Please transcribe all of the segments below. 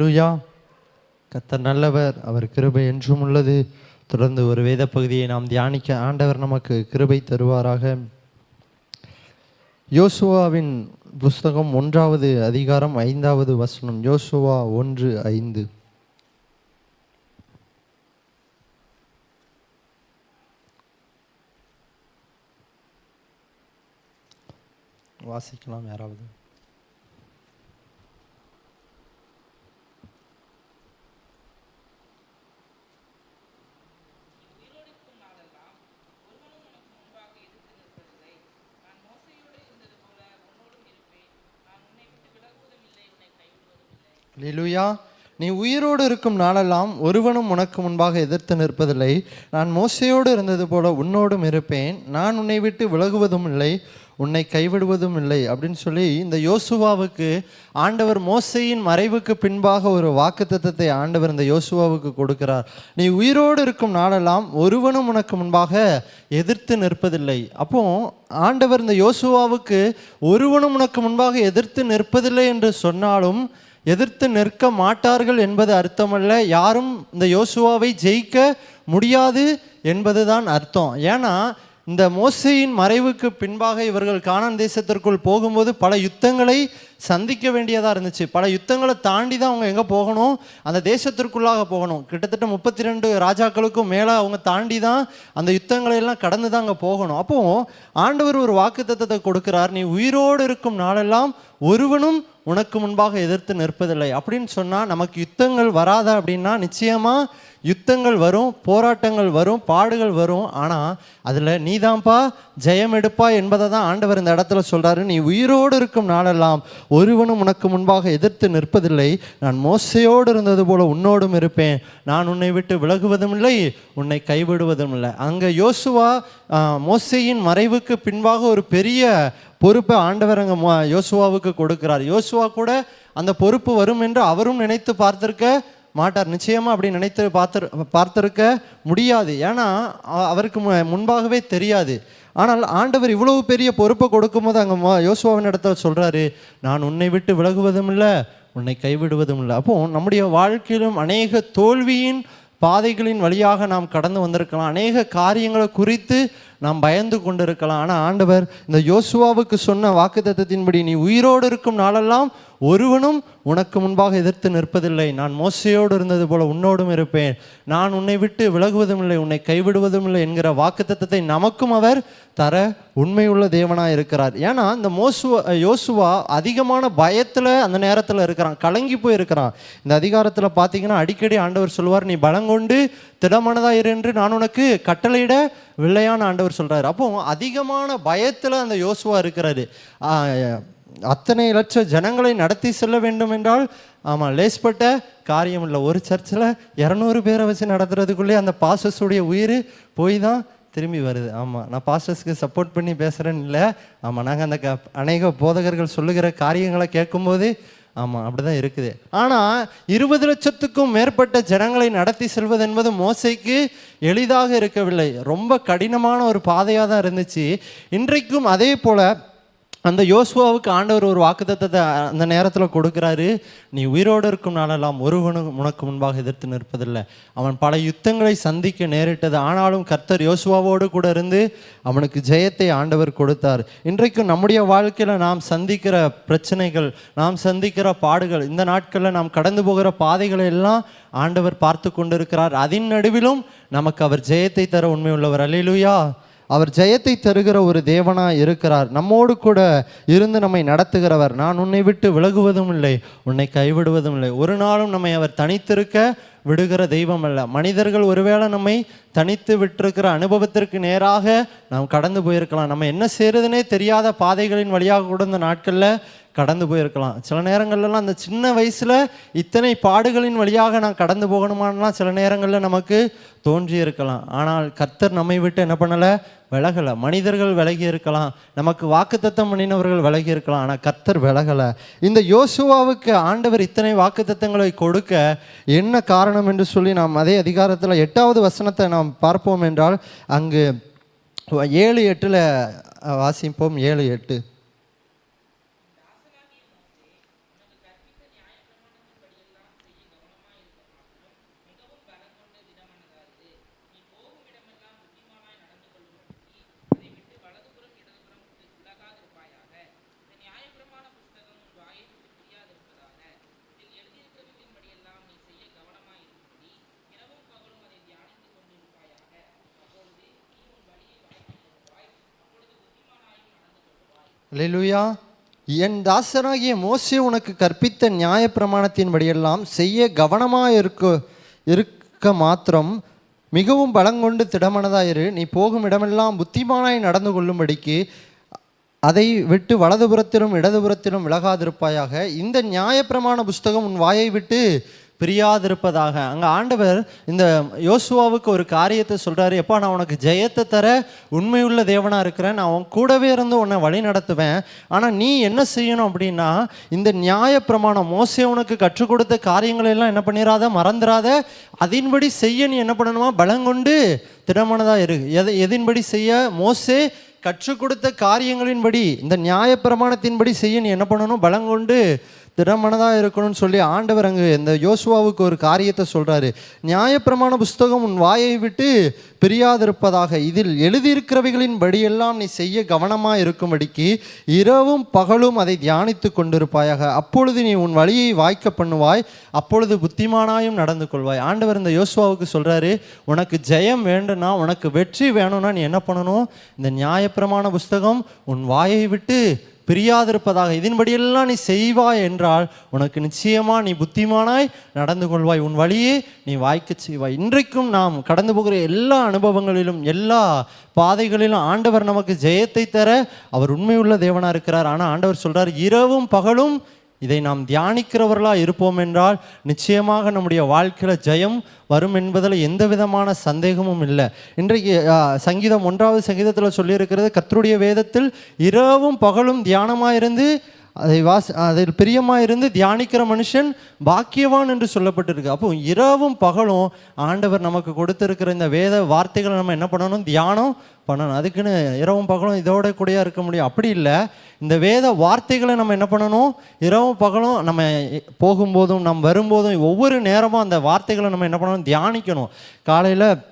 அல்லேலூயா கர்த்தர் நல்லவர் அவர் கிருபை என்றும் உள்ளது. தொடர்ந்து ஒரு வேத பகுதியை நாம் தியானிக்க ஆண்டவர் நமக்கு கிருபை தருவாராக. யோசுவாவின் புஸ்தகம் ஒன்றாவது அதிகாரம் ஐந்தாவது வசனம் யோசுவா ஒன்று ஐந்து. வாசிக்கலாம் யாராவது. லிலுயா நீ உயிரோடு இருக்கும் நாளெல்லாம் ஒருவனும் உனக்கு முன்பாக எதிர்த்து நிற்பதில்லை. நான் மோசையோடு இருந்தது போல உன்னோடும் இருப்பேன். நான் உன்னை விட்டு விலகுவதும் இல்லை. உன்னை கைவிடுவதும் இல்லை அப்படின்னு சொல்லி இந்த யோசுவாவுக்கு ஆண்டவர் மோசையின் மறைவுக்கு பின்பாக ஒரு வாக்குத்தத்தத்தை ஆண்டவர் இந்த யோசுவாவுக்கு கொடுக்கிறார். நீ உயிரோடு இருக்கும் நாளெல்லாம் ஒருவனும் உனக்கு முன்பாக எதிர்த்து நிற்பதில்லை. அப்போ ஆண்டவர் இந்த யோசுவாவுக்கு ஒருவனும் உனக்கு முன்பாக எதிர்த்து நிற்பதில்லை என்று சொன்னாலும் எதிர்த்து நிற்க மாட்டார்கள் என்பது அர்த்தமல்ல. யாரும் இந்த யோசுவாவை ஜெயிக்க முடியாது என்பதுதான் அர்த்தம். ஏன்னா இந்த மோசையின் மறைவுக்கு பின்பாக இவர்கள் கானான் தேசத்திற்குள் போகும்போது பல யுத்தங்களை சந்திக்க வேண்டியதாக இருந்துச்சு. பல யுத்தங்களை தாண்டி தான் அவங்க எங்கே போகணும்? அந்த தேசத்திற்குள்ளாக போகணும். கிட்டத்தட்ட முப்பத்தி ரெண்டு ராஜாக்களுக்கும் மேலே அவங்க தாண்டி தான் அந்த யுத்தங்களை எல்லாம் கடந்து தான் அங்கே போகணும். அப்போது ஆண்டவர் ஒரு வாக்குத்தத்தத்தை கொடுக்கிறார். நீ உயிரோடு இருக்கும் நாளெல்லாம் ஒருவனும் உனக்கு முன்பாக எதிர்த்து நிற்பதில்லை. அப்படின்னு சொன்னால் நமக்கு யுத்தங்கள் வராத அப்படின்னா நிச்சயமாக யுத்தங்கள் வரும் போராட்டங்கள் வரும் பாடுகள் வரும். ஆனால் அதில் நீதான்ப்பா ஜெயம் எடுப்பா என்பதை தான் ஆண்டவர் இந்த இடத்துல சொல்கிறாரு நீ உயிரோடு இருக்கும் நாளெல்லாம் ஒருவனும் உனக்கு முன்பாக எதிர்த்து நிற்பதில்லை. நான் மோசையோடு இருந்தது போல உன்னோடும் இருப்பேன். நான் உன்னை விட்டு விலகுவதும் இல்லை உன்னை கைவிடுவதும் இல்லை. அங்கே யோசுவா மோசையின் மறைவுக்கு பின்பாக ஒரு பெரிய பொறுப்பை ஆண்டவர் அங்கே மோ- யோசுவாவுக்கு கொடுக்கிறார். யோசுவா கூட அந்த பொறுப்பு வரும் என்று அவரும் நினைத்து பார்த்திருக்க மாட்டார். நிச்சயமாக அப்படி நினைத்து பார்த்து பார்த்திருக்க முடியாது. ஏன்னா அவருக்கு மு- முன்பாகவே தெரியாது. ஆனால் ஆண்டவர் இவ்வளவு பெரிய பொறுப்பை கொடுக்கும்போது அங்கே யோசுவாவின் இடத்துல சொல்கிறாரு நான் உன்னை விட்டு விலகுவதும் இல்லை உன்னை கைவிடுவதும் இல்லை. அப்போ நம்முடைய வாழ்க்கையிலும் அநேக தோல்வியின் பாதைகளின் வழியாக நாம் கடந்து வந்திருக்கலாம். அநேக காரியங்களை குறித்து நாம் பயந்து கொண்டிருக்கலாம். ஆனால் ஆண்டவர் இந்த யோசுவாவுக்கு சொன்ன வாக்குத்தத்தின்படி நீ உயிரோடு இருக்கும் நாளெல்லாம் ஒருவனும் உனக்கு முன்பாக எதிர்த்து நிற்பதில்லை. நான் மோசையோடு இருந்தது போல உன்னோடும் இருப்பேன். நான் உன்னை விட்டு விலகுவதும் இல்லை உன்னை கைவிடுவதும் இல்லை என்கிற வாக்குத்தத்தை நமக்கும் அவர் தர உண்மையுள்ள தேவனாக இருக்கிறார். ஏன்னா இந்த மோசுவா யோசுவா அதிகமான பயத்தில் அந்த நேரத்தில் இருக்கிறான். கலங்கி போயிருக்கிறான். இந்த அதிகாரத்தில் பார்த்தீங்கன்னா அடிக்கடி ஆண்டவர் சொல்வார் நீ பலங்கொண்டு திடமனதா இரு என்று நான் உனக்கு கட்டளையிட வில்லையான ஆண்டவர் சொல்கிறார் அப்போ அதிகமான பயத்தில் அந்த யோசுவா இருக்கிறாரு. அத்தனை லட்ச ஜனங்களை நடத்தி செல்ல வேண்டும் என்றால் ஆமாம் லேஸ்பட்ட காரியம் இல்லை. ஒரு சர்ச்சில் இரநூறு பேரை வச்சு நடத்துறதுக்குள்ளே அந்த பாசஸுடைய உயிர் போய் தான் திரும்பி வருது. ஆமாம் நான் பாஸ்டர்ஸ்க்கு சப்போர்ட் பண்ணி பேசுகிறேன்னு இல்லை. ஆமாம் நாங்கள் அந்த க அநேக போதகர்கள் சொல்லுகிற காரியங்களை கேட்கும்போது ஆமாம் அப்படி தான் இருக்குது. ஆனால் இருபது லட்சத்துக்கும் மேற்பட்ட ஜனங்களை நடத்தி செல்வது என்பது மோசைக்கு எளிதாக இருக்கவில்லை. ரொம்ப கடினமான ஒரு பாதையாக தான் இருந்துச்சு. இன்றைக்கும் அதே போல் அந்த யோசுவாவுக்கு ஆண்டவர் ஒரு வாக்குத்தத்தை அந்த நேரத்தில் கொடுக்குறாரு. நீ உயிரோடு இருக்கும் நாளெல்லாம் ஒருவனும் உனக்கு முன்பாக எதிர்த்து நிற்பதில்லை. அவன் பல யுத்தங்களை சந்திக்க நேரிட்டது. ஆனாலும் கர்த்தர் யோசுவாவோடு கூட இருந்து அவனுக்கு ஜெயத்தை ஆண்டவர் கொடுத்தார். இன்றைக்கும் நம்முடைய வாழ்க்கையில் நாம் சந்திக்கிற பிரச்சனைகள் நாம் சந்திக்கிற பாடுகள் இந்த நாட்களில் நாம் கடந்து போகிற பாதைகளை எல்லாம் ஆண்டவர் பார்த்து கொண்டிருக்கிறார். அதன் நடுவிலும் நமக்கு அவர் ஜெயத்தை தர உண்மை உள்ளவர். அல்லையிலுயா அவர் ஜெயத்தை தருகிற ஒரு தேவனாக இருக்கிறார். நம்மோடு கூட இருந்து நம்மை நடத்துகிறவர். நான் உன்னை விட்டு விலகுவதும் இல்லை உன்னை கைவிடுவதும் இல்லை. ஒரு நாளும் நம்மை அவர் தனித்திருக்க விடுகிற தெய்வம் அல்ல. மனிதர்கள் ஒருவேளை நம்மை தனித்து விட்டிருக்கிற அனுபவத்திற்கு நேராக நாம் கடந்து போயிருக்கலாம். நம்ம என்ன செய்யறதுனே தெரியாத பாதைகளின் வழியாக கூட இந்த நாட்களில் கடந்து போயிருக்கலாம். சில நேரங்கள்லாம் அந்த சின்ன வயசில் இத்தனை பாடுகளின் வழியாக நான் கடந்து போகணுமான்லாம் சில நேரங்களில் நமக்கு தோன்றி இருக்கலாம் ஆனால் கர்த்தர் நம்மை விட்டு என்ன பண்ணலை விலகலை. மனிதர்கள் விலகி இருக்கலாம் நமக்கு வாக்குத்தத்தம் பண்ணினவர்கள் விலகி இருக்கலாம் ஆனால் கர்த்தர் விலகலை. இந்த யோசுவாவுக்கு ஆண்டவர் இத்தனை வாக்குத்தத்தங்களை கொடுக்க என்ன காரணம் என்று சொல்லி நாம் அதே அதிகாரத்தில் எட்டாவது வசனத்தை நாம் பார்ப்போம் என்றால் அங்கு ஏழு எட்டில் வாசிப்போம். ஏழு எட்டு. அல்லேலூயா என் தாசனாகிய மோசே உனக்கு கற்பித்த நியாய பிரமாணத்தின்படியெல்லாம் செய்ய கவனமாக இருக்க இருக்க மாத்திரம் மிகவும் பலங்கொண்டு திடமனதாயிரு. நீ போகும் இடமெல்லாம் புத்திமானாய் நடந்து கொள்ளும்படிக்கு அதை விட்டு வலதுபுறத்திலும் இடதுபுறத்திலும் விலகாதிருப்பாயாக. இந்த நியாயப்பிரமாண புஸ்தகம் உன் வாயை விட்டு பிரியாதிருப்பதாக. அங்கே ஆண்டவர் இந்த யோசுவாவுக்கு ஒரு காரியத்தை சொல்கிறாரு எப்பா நான் உனக்கு ஜெயத்தை தர உண்மையுள்ள தேவனாக இருக்கிறேன். நான் உன் கூடவே இருந்து உன்னை வழி நடத்துவேன். ஆனால் நீ என்ன செய்யணும் அப்படின்னா இந்த நியாயப்பிரமாணம் மோசே உனக்கு கற்றுக் கொடுத்த காரியங்களை எல்லாம் என்ன பண்ணிடாத மறந்துடாத அதின்படி செய்ய நீ என்ன பண்ணணுமா? பலங்கொண்டு திடமானதாக இரு. எதை எதின்படி செய்ய மோசே கற்றுக் கொடுத்த காரியங்களின்படி இந்த நியாயப்பிரமாணத்தின்படி செய்ய நீ என்ன பண்ணணும்? பலங்கொண்டு திடமனதாக இருக்கணும்னு சொல்லி ஆண்டவர் அங்கே இந்த யோசுவாவுக்கு ஒரு காரியத்தை சொல்கிறாரு நியாயப்பிரமாண புஸ்தகம் உன் வாயை விட்டு பிரியாதிருப்பதாக இதில் எழுதியிருக்கிறவைகளின் படியெல்லாம் நீ செய்ய கவனமாக இருக்கும்படிக்கு இரவும் பகலும் அதை தியானித்து கொண்டிருப்பாயாக. அப்பொழுது நீ உன் வழியை வாய்க்க பண்ணுவாய் அப்பொழுது புத்திமானாயும் நடந்து கொள்வாய். ஆண்டவர் இந்த யோசுவாவுக்கு சொல்கிறாரு உனக்கு ஜெயம் வேண்டும்னா உனக்கு வெற்றி வேணும்னா நீ என்ன பண்ணணும்? இந்த நியாயப்பிரமாண புஸ்தகம் உன் வாயை விட்டு பிரியாதிருப்பதாக இதன்படியெல்லாம் நீ செய்வாய் என்றால் உனக்கு நிச்சயமாக நீ புத்திமானாய் நடந்து கொள்வாய். உன் வழியே நீ வாய்க்க செய்வாய். இன்றைக்கும் நாம் கடந்து போகிற எல்லா அனுபவங்களிலும் எல்லா பாதைகளிலும் ஆண்டவர் நமக்கு ஜெயத்தை தர அவர் உண்மையுள்ள தேவனாக இருக்கிறார். ஆனால் ஆண்டவர் சொல்கிறார் இரவும் பகலும் இதை நாம் தியானிக்கிறவர்களா இருப்போம் என்றால் நிச்சயமாக நம்முடைய வாழ்க்கையில் ஜெயம் வரும் என்பதில் எந்த விதமான சந்தேகமும் இல்லை. இன்றைக்கு சங்கீதம் ஒன்றாவது சங்கீதத்தில் சொல்லியிருக்கிறது கத்தருடைய வேதத்தில் இரவும் பகலும் தியானமாக இருந்து அதை வாஸ் அதில் பிரியமாக இருந்து தியானிக்கிற மனுஷன் பாக்கியவான் என்று சொல்லப்பட்டிருக்கு. அப்போ இரவும் பகலும் ஆண்டவர் நமக்கு கொடுத்துருக்கிற இந்த வேத வார்த்தைகளை நம்ம என்ன பண்ணணும்? தியானம் பண்ணணும். அதுக்குன்னு இரவும் பகலும் இதோட கூடயா இருக்க முடியும். அப்படி இல்லை. இந்த வேத வார்த்தைகளை நம்ம என்ன பண்ணணும்? இரவும் பகலும் நம்ம போகும்போதும் நம்ம வரும்போதும் ஒவ்வொரு நேரமும் அந்த வார்த்தைகளை நம்ம என்ன பண்ணணும்? தியானிக்கணும். காலையில்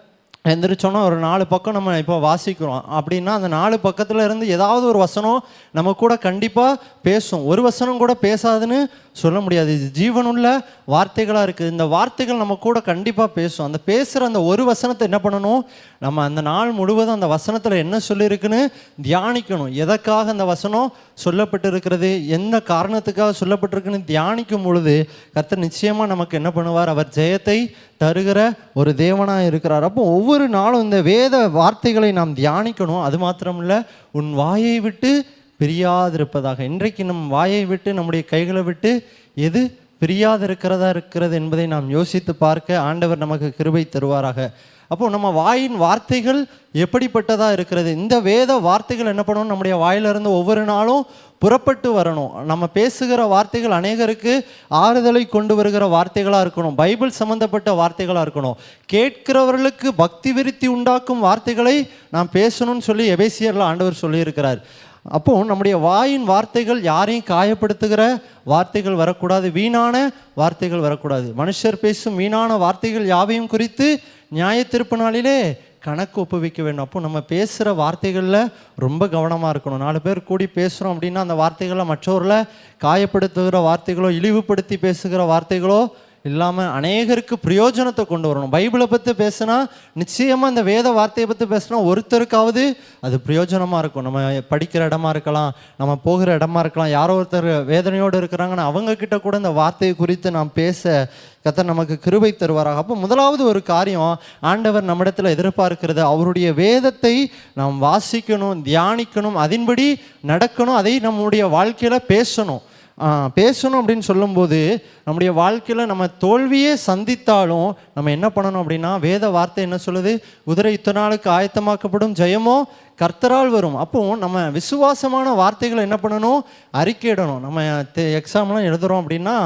எந்திரிச்சோன்னா ஒரு நாலு பக்கம் நம்ம இப்போ வாசிக்கிறோம். அப்படின்னா அந்த நாலு பக்கத்தில் இருந்து ஏதாவது ஒரு வசனம் நம்ம கூட கண்டிப்பாக பேசும். ஒரு வசனம் கூட பேசாதுன்னு சொல்ல முடியாது. இது ஜீவனுள்ள வார்த்தைகளாக இருக்குது இந்த வார்த்தைகள் நம்ம கூட கண்டிப்பாக பேசும். அந்த பேசுகிற அந்த ஒரு வசனத்தை என்ன பண்ணணும்? நம்ம அந்த நாள் முழுவதும் அந்த வசனத்தில் என்ன சொல்லியிருக்குன்னு தியானிக்கணும். எதற்காக அந்த வசனம் சொல்லப்பட்டிருக்கிறது? என்ன காரணத்துக்காக சொல்லப்பட்டிருக்குன்னு தியானிக்கும் பொழுது கர்த்தர் நிச்சயமாக நமக்கு என்ன பண்ணுவார்? அவர் ஜெயத்தை தருகிற ஒரு தேவனாக இருக்கிறார். அப்போ ஒவ்வொரு நாளும் இந்த வேத வார்த்தைகளை நாம் தியானிக்கணும். அது மாத்திரமில்ல உன் வாயை விட்டு பிரியாதிருப்பதாக. இன்றைக்கு நம் வாயை விட்டு நம்முடைய கைகளை விட்டு எது பிரியாதிருக்கிறதா இருக்கிறது என்பதை நாம் யோசித்து பார்க்க ஆண்டவர் நமக்கு கிருபை தருவாராக. அப்போ நம்ம வாயின் வார்த்தைகள் எப்படிப்பட்டதாக இருக்கிறது? இந்த வேத வார்த்தைகள் என்ன பண்ணணும் நம்முடைய வாயிலிருந்து ஒவ்வொரு நாளும் புறப்பட்டு வரணும். நம்ம பேசுகிற வார்த்தைகள் அநேகருக்கு ஆறுதலை கொண்டு வருகிற வார்த்தைகளாக இருக்கணும். பைபிள் சம்பந்தப்பட்ட வார்த்தைகளாக இருக்கணும். கேட்கிறவர்களுக்கு பக்தி விருத்தி உண்டாக்கும் வார்த்தைகளை நாம் பேசணும்னு சொல்லி எபேசியரில் ஆண்டவர் சொல்லியிருக்கிறார். அப்போ நம்முடைய வாயின் வார்த்தைகள் யாரையும் காயப்படுத்துகிற வார்த்தைகள் வரக்கூடாது. வீணான வார்த்தைகள் வரக்கூடாது. மனுஷர் பேசும் வீணான வார்த்தைகள் யாவையும் குறித்து நியாய திருப்பு நாளிலே கணக்கு ஒப்புவிக்க வேண்டும். அப்போ நம்ம பேசுகிற வார்த்தைகளில் ரொம்ப கவனமாக இருக்கணும். நாலு பேர் கூடி பேசுகிறோம் அப்படின்னா அந்த வார்த்தைகளை மற்றவர்களை காயப்படுத்துகிற வார்த்தைகளோ இழிவுபடுத்தி பேசுகிற வார்த்தைகளோ இல்லாமல் அநேகருக்கு பிரயோஜனத்தை கொண்டு வரணும். பைபிளை பற்றி பேசினா நிச்சயமாக இந்த வேத வார்த்தையை பற்றி பேசினா ஒருத்தருக்காவது அது பிரயோஜனமாக இருக்கும். நம்ம படிக்கிற இடமா இருக்கலாம் நம்ம போகிற இடமா இருக்கலாம் யாரோ ஒருத்தர் வேதனையோடு இருக்கிறாங்கன்னா அவங்கக்கிட்ட கூட இந்த வார்த்தையை குறித்து நாம் பேச கத்த நமக்கு கிருபை தருவாராக. அப்போ முதலாவது ஒரு காரியம் ஆண்டவர் நம்மிடத்தில் எதிர்பார்க்கிறது அவருடைய வேதத்தை நாம் வாசிக்கணும் தியானிக்கணும் அதன்படி நடக்கணும் அதை நம்முடைய வாழ்க்கையில் பேசணும். பேசணும் அப்படின்னு சொல்லும்போது நம்முடைய வாழ்க்கையில் நம்ம தோல்வியே சந்தித்தாலும் நம்ம என்ன பண்ணணும் அப்படின்னா வேத வார்த்தை என்ன சொல்லுது? குதிரை இத்தனை நாளுக்கு ஆயத்தமாக்கப்படும் ஜெயமோ கர்த்தரால் வரும். அப்போ நம்ம விசுவாசமான வார்த்தைகளை என்ன பண்ணணும்? அறிக்கையிடணும். நம்ம எக்ஸாம்லாம் எழுதுறோம் அப்படின்னா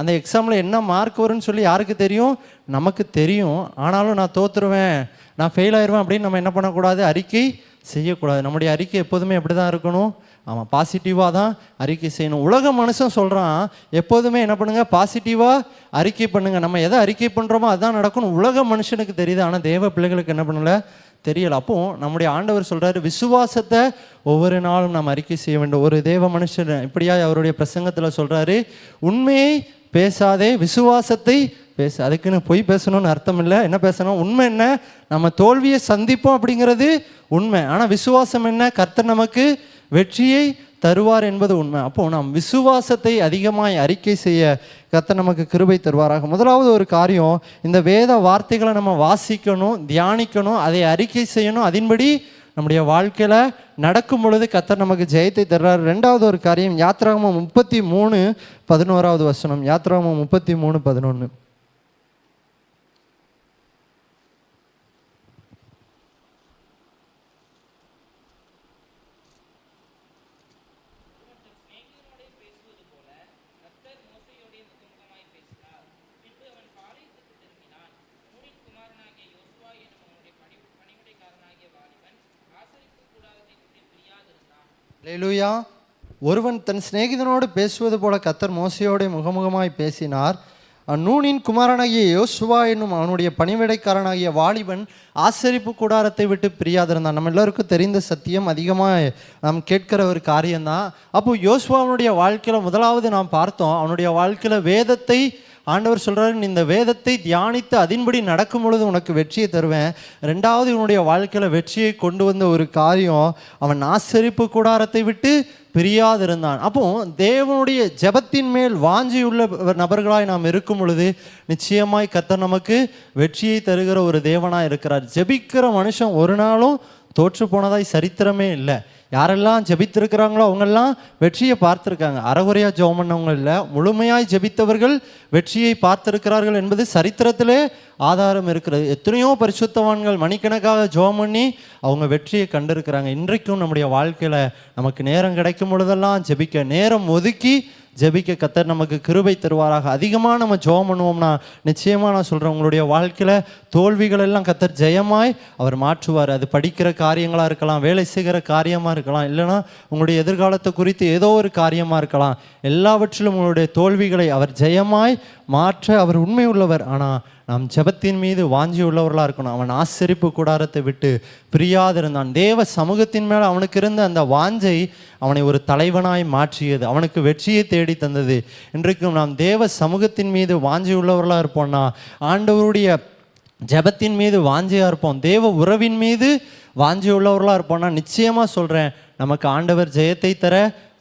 அந்த எக்ஸாமில் என்ன மார்க் வரும்னு சொல்லி யாருக்கு தெரியும்? நமக்கு தெரியும். ஆனாலும் நான் தோத்துருவேன் நான் ஃபெயில் ஆயிடுவேன் அப்படின்னு நம்ம என்ன பண்ணக்கூடாது? அறிக்கை செய்யக்கூடாது. நம்முடைய அறிக்கை எப்போதுமே எப்படி தான் இருக்கணும்? அவன் பாசிட்டிவாக தான் அறிக்கை செய்யணும். உலக மனுஷன் சொல்கிறான் எப்போதுமே என்ன பண்ணுங்கள் பாசிட்டிவாக அறிக்கை பண்ணுங்கள் நம்ம எதை அறிக்கை பண்ணுறோமோ அதுதான் நடக்கணும். உலக மனுஷனுக்கு தெரியுது. ஆனால் தேவ பிள்ளைகளுக்கு என்ன பண்ணல? தெரியல. அப்போ நம்முடைய ஆண்டவர் சொல்கிறாரு விசுவாசத்தை ஒவ்வொரு நாளும் நாம் அறிக்கை செய்ய வேண்டும். ஒரு தேவ மனுஷன் இப்படியா அவருடைய பிரசங்கத்தில் சொல்கிறாரு உண்மையை பேசாதே விசுவாசத்தை பேச. அதுக்குன்னு பொய் பேசணும்னு அர்த்தம் இல்லை. என்ன பேசணும்? உண்மை என்ன? நம்ம தோல்வியை சந்திப்போம் அப்படிங்கிறது உண்மை. ஆனால் விசுவாசம் என்ன? கர்த்தர் நமக்கு வெற்றியை தருவார் என்பது உண்மை. அப்போ நாம் விசுவாசத்தை அதிகமாய் அறிக்கை செய்ய கத்த நமக்கு கிருபை தருவாராக. முதலாவது ஒரு காரியம் இந்த வேத வார்த்தைகளை நம்ம வாசிக்கணும் தியானிக்கணும் அதை அறிக்கை செய்யணும். அதன்படி நம்முடைய வாழ்க்கையில் நடக்கும் பொழுது கத்தர் நமக்கு ஜெயத்தை தர்றார். ரெண்டாவது ஒரு காரியம் யாத்ராகமம் முப்பத்தி மூணு பதினோராவது வசனம். யாத்ராகமம் முப்பத்தி மூணு பதினொன்று லேலுயா ஒருவன் தன் சிநேகிதனோடு பேசுவது போல கத்தர் மோசையோடு முகமுகமாய் பேசினார். நூனின் குமாரனாகிய யோசுவா என்னும் அவனுடைய பணிவிடைக்காரனாகிய வாலிபன் ஆசரிப்பு கூடாரத்தை விட்டு பிரியாதிருந்தான். நம்ம எல்லோருக்கும் தெரிந்த சத்தியம் அதிகமாக நாம் கேட்கிற ஒரு காரியம்தான். அப்போ யோசுவாவுடைய வாழ்க்கையில் முதலாவது நாம் பார்த்தோம். அவனுடைய வாழ்க்கையில் வேதத்தை ஆண்டவர் சொல்றாரு நீ இந்த வேதத்தை தியானித்து அதன்படி நடக்கும் பொழுது உனக்கு வெற்றியை தருவேன். ரெண்டாவது இவனுடைய வாழ்க்கையில் வெற்றியை கொண்டு வந்த ஒரு காரியம் அவன் ஆசரிப்பு கூடாரத்தை விட்டு பிரியாதிருந்தான். அப்போ தேவனுடைய ஜெபத்தின் மேல் வாஞ்சியுள்ள நபர்களாய் நாம் இருக்கும் பொழுது நிச்சயமாய் கத்த நமக்கு வெற்றியை தருகிற ஒரு தேவனாக இருக்கிறார். ஜெபிக்கிற மனுஷன் ஒரு நாளும் தோற்று போனதாய் சரித்திரமே இல்லை. யாரெல்லாம் ஜெபித்திருக்கிறாங்களோ அவங்கெல்லாம் வெற்றியை பார்த்துருக்காங்க. அறகுறையாக ஜெபம் பண்ணவங்க இல்லை. முழுமையாய் ஜெபித்தவர்கள் வெற்றியை பார்த்திருக்கிறார்கள் என்பது சரித்திரத்திலே ஆதாரம் இருக்கிறது. எத்தனையோ பரிசுத்தவான்கள் மணிக்கணக்காக ஜெபம் பண்ணி அவங்க வெற்றியை கண்டிருக்கிறாங்க. இன்றைக்கும் நம்முடைய வாழ்க்கையில் நமக்கு நேரம் கிடைக்கும் பொழுதெல்லாம் ஜெபிக்க நேரம் ஒதுக்கி ஜெபிக்க கத்தர் நமக்கு கிருபை தருவாராக. அதிகமாக நம்ம ஜோம் பண்ணுவோம்னா நிச்சயமாக நான் சொல்கிறேன் உங்களுடைய வாழ்க்கையில் தோல்விகள் எல்லாம் கத்தர் ஜெயமாய் அவர் மாற்றுவார். அது படிக்கிற காரியங்களாக இருக்கலாம் வேலை செய்கிற காரியமாக இருக்கலாம் இல்லைன்னா உங்களுடைய எதிர்காலத்தை குறித்து ஏதோ ஒரு காரியமாக இருக்கலாம். எல்லாவற்றிலும் உங்களுடைய தோல்விகளை அவர் ஜெயமாய் மாற்ற அவர் உண்மை உள்ளவர் ஆனால் நாம் ஜெபத்தின் மீது வாஞ்சி உள்ளவர்களாக இருக்கணும். அவன் ஆசரிப்பு கூடாரத்தை விட்டு பிரியாதிருந்தான். தேவ சமூகத்தின் மேல் அவனுக்கு இருந்த அந்த வாஞ்சை அவனை ஒரு தலைவனாய் மாற்றியது. அவனுக்கு வெற்றியை தேடி தந்தது. இன்றைக்கும் நாம் தேவ சமூகத்தின் மீது வாஞ்சி உள்ளவர்களாக இருப்போம்னா ஆண்டவருடைய ஜெபத்தின் மீது வாஞ்சியாக இருப்போம். தேவ உறவின் மீது வாஞ்சி உள்ளவர்களாக இருப்போம்னா நிச்சயமாக சொல்கிறேன் நமக்கு ஆண்டவர் ஜெயத்தை தர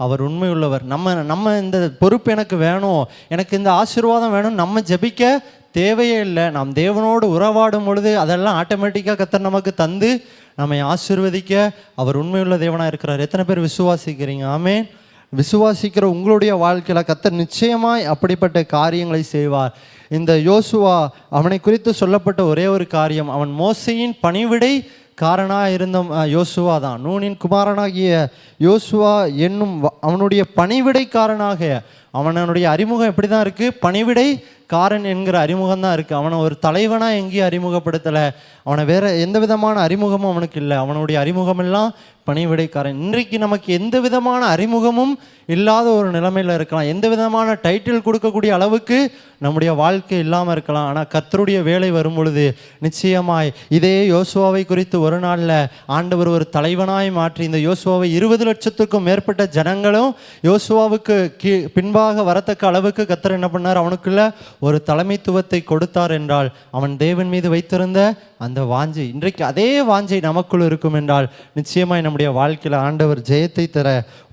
அவர் உண்மை உள்ளவர். நம்ம நம்ம இந்த பொறுப்பு எனக்கு வேணும். எனக்கு இந்த ஆசீர்வாதம் வேணும். நம்ம ஜெபிக்க தேவையே இல்லை. நாம் தேவனோடு உறவாடும் பொழுது அதெல்லாம் ஆட்டோமேட்டிக்காக கத்தர் நமக்கு தந்து நம்மை ஆசீர்வதிக்க அவர் உண்மையுள்ள தேவனாக இருக்கிறார். எத்தனை பேர் விசுவாசிக்கிறீங்க? ஆமென். விசுவாசிக்கிற உங்களுடைய வாழ்க்கையில் கத்தர் நிச்சயமாய் அப்படிப்பட்ட காரியங்களை செய்வார். இந்த யோசுவா அவனை குறித்து சொல்லப்பட்ட ஒரே ஒரு காரியம் அவன் மோசையின் பணிவிடை காரனா இருந்த யோசுவா தான். நூனின் குமாரனாகிய யோசுவா என்னும் அவனுடைய அவனுடைய பணிவிடைக்காரனாக அவனுடைய அறிமுகம் எப்படி தான் இருக்குது பணிவிடை காரன் என்கிற அறிமுகம் தான் இருக்குது அவனை ஒரு தலைவனாக எங்கேயும் அறிமுகப்படுத்தலை. அவனை வேறு எந்த விதமான அறிமுகமும் அவனுக்கு இல்லை. அவனுடைய அறிமுகமெல்லாம் பணிவிடைக்காரன். இன்றைக்கு நமக்கு எந்த விதமான அறிமுகமும் இல்லாத ஒரு நிலைமையில் இருக்கலாம். எந்த விதமான டைட்டில் கொடுக்கக்கூடிய அளவுக்கு நம்முடைய வாழ்க்கை இல்லாமல் இருக்கலாம். ஆனால் கத்தருடைய வேலை வரும் பொழுது நிச்சயமாய் இதே யோசுவாவை குறித்து ஒரு நாளில் ஆண்டவர் ஒரு தலைவனாய் மாற்றி இந்த யோசுவாவை இருபது லட்சத்துக்கும் மேற்பட்ட ஜனங்களும் யோசுவாவுக்கு கீ பின்பாக வரத்தக்க அளவுக்கு கத்தர் என்ன பண்ணார்? அவனுக்குள்ள ஒரு தலைமைத்துவத்தை கொடுத்தார் என்றால் அவன் தேவன் மீது வைத்திருந்த அந்த வாஞ்சை இன்றைக்கு அதே வாஞ்சை நமக்குள் இருக்கும் என்றால் நிச்சயமாய் நம்முடைய வாழ்க்கையில் ஆண்டவர் ஜெயத்தை தர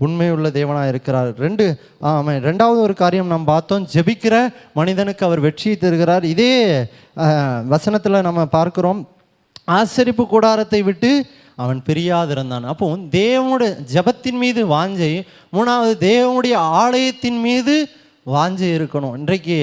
உண்மையுள்ள தேவனாக இருக்கிறார். ரெண்டு ஆமாம் ரெண்டாவது ஒரு காரியம் நாம் பார்த்தோம். ஜெபிக்கிற மனிதனுக்கு அவர் வெற்றியை தருகிறார். இதே வசனத்தில் நம்ம பார்க்குறோம். ஆசரிப்பு கூடாரத்தை விட்டு அவன் பிரியாதிருந்தான். அப்போ தேவனுடைய ஜெபத்தின் மீது வாஞ்சை மூணாவது தேவனுடைய ஆலயத்தின் மீது வாஞ்சை இருக்கணும். இன்றைக்கு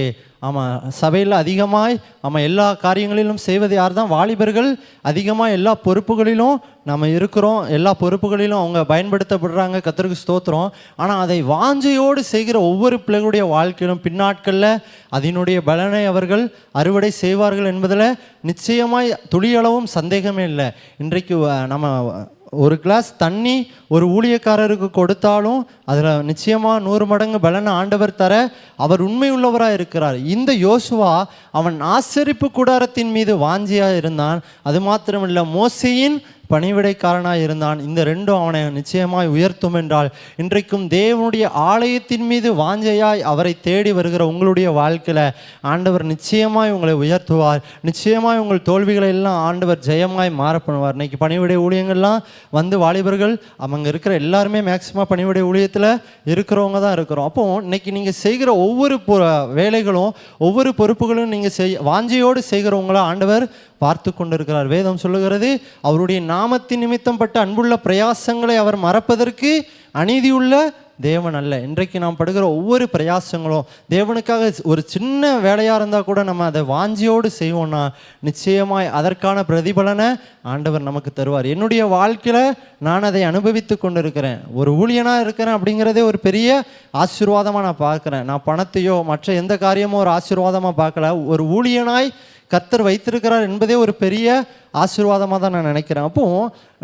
ஆமாம் சபையில் அதிகமாய் ஆமாம் எல்லா காரியங்களிலும் செய்வது யார் தான் வாலிபர்கள். அதிகமாக எல்லா பொறுப்புகளிலும் நம்ம இருக்கிறோம். எல்லா பொறுப்புகளிலும் அவங்க பயன்படுத்தப்படுறாங்க. கத்தருக்கு ஸ்தோத்திரம். ஆனால் அதை வாஞ்சையோடு செய்கிற ஒவ்வொரு பிள்ளைகளுடைய வாழ்க்கையிலும் பின்னாட்களில் அதனுடைய பலனை அவர்கள் அறுவடை செய்வார்கள் என்பதில் நிச்சயமாய் துளியளவும் சந்தேகமே இல்லை. இன்றைக்கு நம்ம ஒரு கிளாஸ் தண்ணி ஒரு ஊழியக்காரருக்கு கொடுத்தாலும் அதில் நிச்சயமாக நூறு மடங்கு பலனை ஆண்டவர் தர அவர் உண்மையுள்ளவராக இருக்கிறார். இந்த யோசுவா அவன் ஆசரிப்பு கூடாரத்தின் மீது வாஞ்சியாக இருந்தான். அது மாத்திரமில்லை மோசையின் பணிவிடைக்காரனாய் இருந்தான் இந்த ரெண்டும் அவனை நிச்சயமாய் உயர்த்தும் என்றால் இன்றைக்கும் தேவனுடைய ஆலயத்தின் மீது வாஞ்சையாய் அவரை தேடி வருகிற உங்களுடைய வாழ்க்கையில் ஆண்டவர் நிச்சயமாய் உங்களை உயர்த்துவார். நிச்சயமாய் உங்கள் தோல்விகளை எல்லாம் ஆண்டவர் ஜெயமாய் மாற பண்ணுவார் இன்னைக்கு பணிவிடை ஊழியங்கள்லாம் வந்து வாலிபர்கள் அவங்க இருக்கிற எல்லாருமே மேக்சிமம் பணிவிடை ஊழியத்தில் இருக்கிறவங்க தான் இருக்கிறோம். அப்போது இன்னைக்கு நீங்கள் செய்கிற ஒவ்வொரு பொ- வேலைகளும் ஒவ்வொரு பொறுப்புகளும் நீங்கள் செய் வாஞ்சையோடு செய்கிறவங்கள ஆண்டவர் பார்த்து கொண்டிருக்கிறார் வேதம் சொல்லுகிறது அவருடைய நான் நாமத்தின் நிமித்தம் பட்ட அன்புள்ள பிரயாசங்களை அவர் மறப்பதற்கு அநீதியுள்ள தேவன் அல்ல. இன்றைக்கு நாம் படுகிற ஒவ்வொரு பிரயாசங்களும் தேவனுக்காக ஒரு சின்ன வேலையாக இருந்தால் கூட நம்ம அதை வாஞ்சியோடு செய்வோம்னா நிச்சயமாய் அதற்கான பிரதிபலனை ஆண்டவர் நமக்கு தருவார். என்னுடைய வாழ்க்கையில் நான் அதை அனுபவித்து கொண்டிருக்கிறேன். ஒரு ஊழியனாக இருக்கிறேன் அப்படிங்கிறதே ஒரு பெரிய ஆசீர்வாதமாக நான் பார்க்குறேன். நான் பணத்தையோ மற்ற எந்த காரியமோ ஒரு ஆசீர்வாதமாக பார்க்கல. ஒரு ஊழியனாய் கர்த்தர் வைத்திருக்கிறார் என்பதே ஒரு பெரிய ஆசீர்வாதமாக தான் நான் நினைக்கிறேன். அப்போ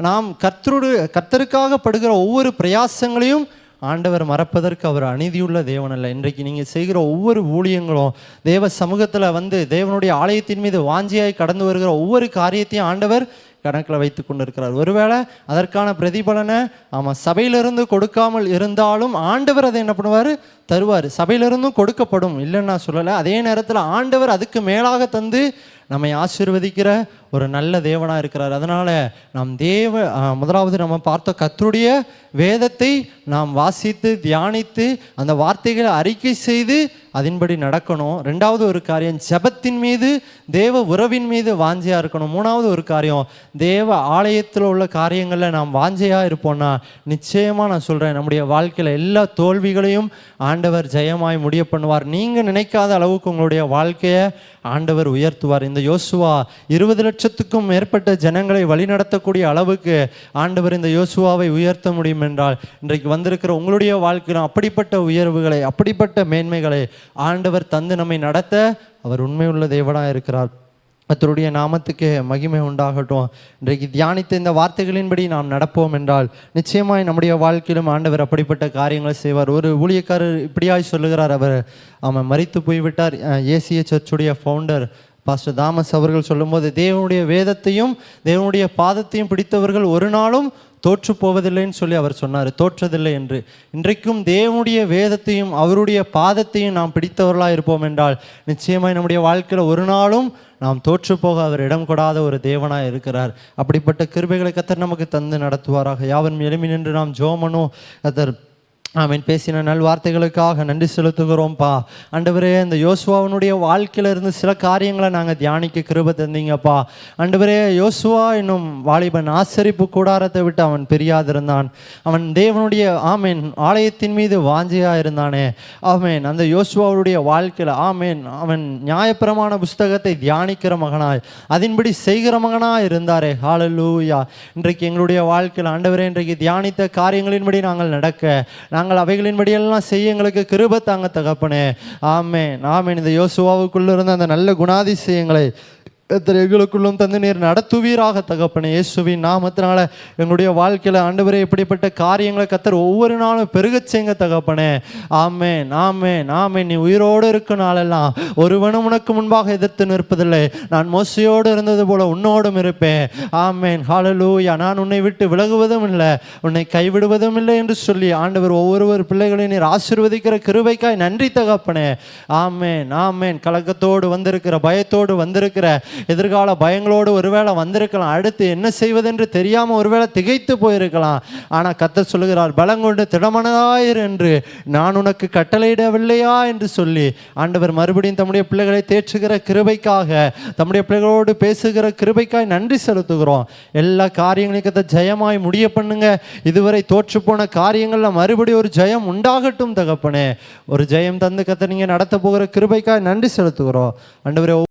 நாம் கர்த்தரோடு கர்த்தருக்காக படுகிற ஒவ்வொரு பிரயாசங்களையும் ஆண்டவர் மறப்பதற்கு அவர் அநீதியுள்ள தேவன் அல்ல. இன்றைக்கு நீங்கள் செய்கிற ஒவ்வொரு ஊழியங்களும் தேவ சமூகத்தில் வந்து தேவனுடைய ஆலயத்தின் மீது வாஞ்சியாய் கடந்து வருகிற ஒவ்வொரு காரியத்தையும் ஆண்டவர் கணக்கில் வைத்து கொண்டிருக்கிறார். ஒருவேளை அதற்கான பிரதிபலனை ஆமாம் சபையிலிருந்து கொடுக்காமல் இருந்தாலும் ஆண்டவர் அதை என்ன பண்ணுவார்? தருவார். சபையிலிருந்தும் கொடுக்கப்படும். இல்லைன்னு நான் சொல்லலை. அதே நேரத்தில் ஆண்டவர் அதுக்கு மேலாக தந்து நம்மை ஆசீர்வதிக்கிற ஒரு நல்ல தேவனாக இருக்கிறார். அதனால் நாம் தேவ முதலாவது நம்ம பார்த்த கத்தருடைய வேதத்தை நாம் வாசித்து தியானித்து அந்த வார்த்தைகளை அறிக்கை செய்து அதன்படி நடக்கணும். ரெண்டாவது ஒரு காரியம் ஜெபத்தின் மீது தேவ உறவின் மீது வாஞ்சையாக இருக்கணும். மூணாவது ஒரு காரியம் தேவ ஆலயத்தில் உள்ள காரியங்களில் நாம் வாஞ்சையாக இருப்போம்னா நிச்சயமாக நான் சொல்கிறேன் நம்முடைய வாழ்க்கையில் எல்லா தோல்விகளையும் ஆண்டவர் ஜெயமாய் முடிய பண்ணுவார். நீங்கள் நினைக்காத அளவுக்கு உங்களுடைய வாழ்க்கையை ஆண்டவர் உயர்த்துவார். இந்த யோசுவா இருபது லட்சத்துக்கும் மேற்பட்ட ஜனங்களை வழிநடத்தக்கூடிய அளவுக்கு ஆண்டவர் இந்த யோசுவாவை உயர்த்த முடியும் என்றால் இன்றைக்கு வந்திருக்கிற உங்களுடைய வாழ்க்கையிலும் அப்படிப்பட்ட உயர்வுகளை அப்படிப்பட்ட மேன்மைகளை ஆண்டவர் தந்து நம்மை நடத்த அவர் உண்மையுள்ள தேவனாக இருக்கிறார். கத்தருடைய நாமத்துக்கு மகிமை உண்டாகட்டும். இன்றைக்கு தியானித்த இந்த வார்த்தைகளின்படி நாம் நடப்போம் என்றால் நிச்சயமாய் நம்முடைய வாழ்க்கையிலும் ஆண்டவர் அப்படிப்பட்ட காரியங்களை செய்வார். ஒரு ஊழியக்காரர் இப்படியாய் சொல்லுகிறார். அவர் அவன் மறித்து போய்விட்டார். ஏசிய சர்ச்சுடைய ஃபவுண்டர் பாஸ்டர் தாமஸ் அவர்கள் சொல்லும்போது தேவனுடைய வேதத்தையும் தேவனுடைய பாதத்தையும் பிடித்தவர்கள் ஒரு நாளும் தோற்று போவதில்லைன்னு சொல்லி அவர் சொன்னார். தோற்றதில்லை என்று. இன்றைக்கும் தேவனுடைய வேதத்தையும் அவருடைய பாதத்தையும் நாம் பிடித்தவர்களாக இருப்போம் என்றால் நிச்சயமாய் நம்முடைய வாழ்க்கையில் ஒரு நாளும் நாம் தோற்று போக அவர் இடம் கொடாத ஒரு தேவனாய் இருக்கிறார். அப்படிப்பட்ட கிருபைகளை கத்தர் நமக்கு தந்து நடத்துவாராக. யாவன் எழுமி நின்று நாம் ஜோமனோ கத்தர் ஆமீன். பேசின நல் வார்த்தைகளுக்காக நன்றி செலுத்துகிறோம்ப்பா அண்டவரே இந்த யோசுவாவினுடைய வாழ்க்கையில இருந்து சில காரியங்களை நாங்கள் தியானிக்க கிருபை தந்தீங்கப்பா. அண்டவரே யோசுவா என்னும் வாலிபன் ஆசரிப்பு கூடாரத்தை விட்டு அவன் பிரியாதிருந்தான். அவன் தேவனுடைய ஆமேன் ஆலயத்தின் மீது வாஞ்சியாக இருந்தானே ஆமேன். அந்த யோசுவாவுடைய வாழ்க்கையில் ஆமேன் அவன் நியாயப்பிரமான புஸ்தகத்தை தியானிக்கிற மகனாய் அதின்படி செய்கிற மகனாய் இருந்தாரே. ஹாலலூயா இன்றைக்கு எங்களுடைய வாழ்க்கையில் ஆண்டவரே இன்றைக்கு தியானித்த காரியங்களின்படி நாங்கள் நடக்க நாங்கள் அவைகளின்படியெல்லாம் செய்ய எங்களுக்கு கிருப தாங்க தகப்பனே. ஆமேன். ஆமேன். இந்த யோசுவாவுக்குள்ள இருந்த அந்த நல்ல குணாதிசயங்களை திரைகளுக்குள்ளும் எங்களுக்குள்ளும் தந்து நீர் நடத்துவீராக தகப்பனே இயேசுவின் நாமத்தினால. எங்களுடைய வாழ்க்கையில் ஆண்டவரே இப்படிப்பட்ட காரியங்களை கத்தர் ஒவ்வொரு நாளும் பெருகச் செய்யுங்க தகப்பனே. ஆமே நாமே நாமே நீ உயிரோடு இருக்க நாளெல்லாம் ஒருவனும் உனக்கு முன்பாக எதிர்த்து நிற்பதில்லை. நான் மோசையோடு இருந்தது போல உன்னோடும் இருப்பேன். ஆமேன் ஹாலலூயா நான் உன்னை விட்டு விலகுவதும் இல்லை உன்னை கைவிடுவதும் இல்லை என்று சொல்லி ஆண்டவர் ஒவ்வொருவர் பிள்ளைகளையும் நீர் ஆசிர்வதிக்கிற கிருபைக்காய். நன்றி தகப்பனே. ஆமேன் ஆமேன். கலக்கத்தோடு வந்திருக்கிற பயத்தோடு வந்திருக்கிற எதிர்கால பயங்களோடு ஒருவேளை வந்திருக்கலாம். அடுத்து என்ன செய்வதென்று தெரியாமல் ஒருவேளை திகைத்து போயிருக்கலாம். ஆனால் கத்த சொல்லுகிறார் பலங்கொண்டு திடமனதாயிரு என்று. நான் உனக்கு கட்டளையிடவில்லையா? என்று சொல்லி ஆண்டவர் மறுபடியும் தம்முடைய பிள்ளைகளை தேற்றுகிற கிருபைக்காக தம்முடைய பிள்ளைகளோடு பேசுகிற கிருபைக்காய் நன்றி செலுத்துகிறோம். எல்லா காரியங்களையும் கத்த ஜெயமாய் முடிய பண்ணுங்க. இதுவரை தோற்று போன காரியங்களில் மறுபடியும் ஒரு ஜெயம் உண்டாகட்டும் தகப்பனே. ஒரு ஜெயம் தந்து கத்த நீங்கள் நடத்த போகிற கிருபைக்காய் நன்றி செலுத்துகிறோம். ஆண்டவரே